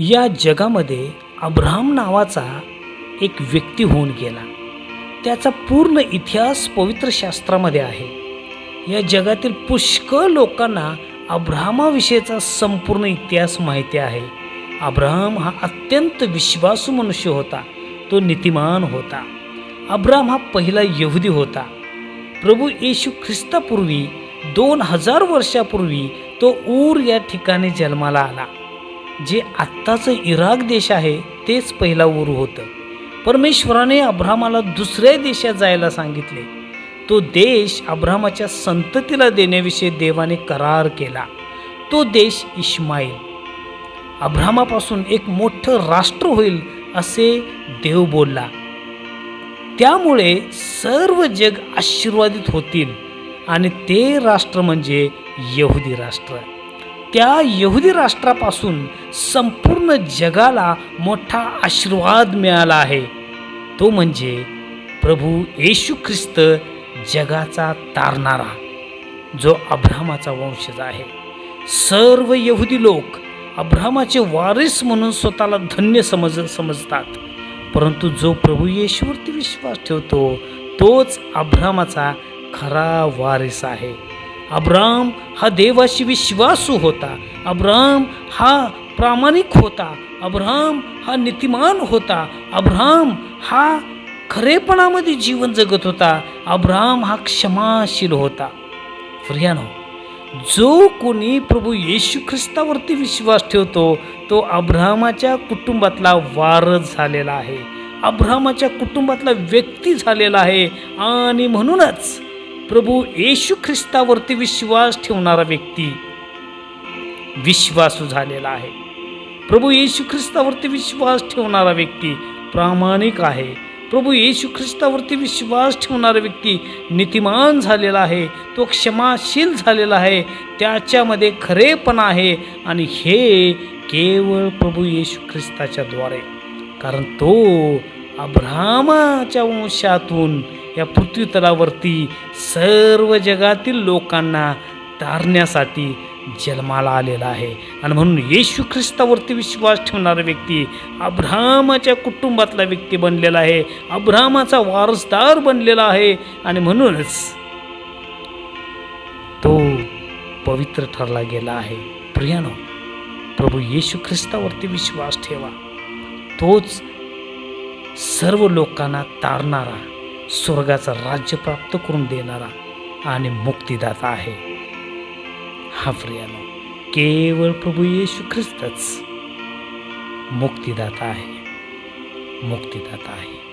या जगामध्ये अब्राहम नावाचा एक व्यक्ती होऊन गेला. त्याचा पूर्ण इतिहास पवित्र शास्त्रामध्ये आहे. या जगातील पुष्कळ लोकांना अब्राहमाविषयीचा संपूर्ण इतिहास माहिती आहे. अब्राहम हा अत्यंत विश्वासू मनुष्य होता. तो नीतिमान होता. अब्राहम हा पहिला यहुदी होता. प्रभू येशू ख्रिस्तापूर्वी दोन हजार वर्षापूर्वी तो ऊर या ठिकाणी जन्माला आला. जे आत्ताचं इराक देश आहे तेच पहिला ऊर होतं. परमेश्वराने अब्राहमाला दुसऱ्या देशात जायला सांगितले. तो देश अब्राहमाच्या संततीला देण्याविषयी देवाने करार केला. तो देश इस्माईल अब्राहमापासून एक मोठं राष्ट्र होईल असे देव बोलला. त्यामुळे सर्व जग आशीर्वादित होतील आणि ते राष्ट्र म्हणजे यहुदी राष्ट्र. त्या यहुदी राष्ट्रापासून संपूर्ण जगाला मोठा आशीर्वाद मिळाला आहे. तो म्हणजे प्रभू येशू ख्रिस्त जगाचा तारणारा जो अब्राहमाचा वंशज आहे. सर्व यहुदी लोक अब्राहमाचे वारिस म्हणून स्वतःला धन्य समज समजतात. परंतु जो प्रभू येशूवरती विश्वास ठेवतो तोच अब्राहमाचा खरा वारिस आहे. अब्राम हा देवाशी विश्वासू होता. अब्राम हा प्रामाणिक होता. अब्राम हा नीतिमान होता. अब्राम हा खरेपणामध्ये जीवन जगत होता. अब्राम हा क्षमाशील होता. प्रियानो जो कोणी प्रभू येशू ख्रिस्तावरती विश्वास ठेवतो तो अब्राहमाच्या कुटुंबातला वारस झालेला आहे. अब्राहमाच्या कुटुंबातला व्यक्ती झालेला आहे. आणि म्हणूनच प्रभू येशू ख्रिस्तावरती विश्वास ठेवणारा व्यक्ती विश्वासू झालेला आहे. प्रभू येशू ख्रिस्तावरती विश्वास ठेवणारा व्यक्ती प्रामाणिक आहे. प्रभू येशू ख्रिस्तावरती विश्वास ठेवणारा व्यक्ती नीतिमान झालेला आहे. तो क्षमाशील झालेला आहे. त्याच्यामध्ये खरेपण आहे आणि हे केवळ प्रभू येशू ख्रिस्ताच्या द्वारे. कारण तो अब्राहमाच्या वंशातून या पृथ्वीतलावरती सर्व जगातील लोकांना तारण्यासाठी जन्माला आलेला आहे. आणि म्हणून येशू ख्रिस्तावरती विश्वास ठेवणारा व्यक्ती अब्राहमाच्या कुटुंबातला व्यक्ती बनलेला आहे. अब्राहमाचा वारसदार बनलेला आहे. आणि म्हणूनच तो पवित्र ठरला गेला आहे. प्रियानो प्रभू येशू ख्रिस्तावरती विश्वास ठेवा. तोच सर्व लोकांना तारणारा स्वर्गाचं राज्य प्राप्त करून देणारा आणि मुक्तिदाता आहे. हा प्रियानो केवळ प्रभू येशू ख्रिस्तच मुक्तिदाता आहे. मुक्तिदाता आहे.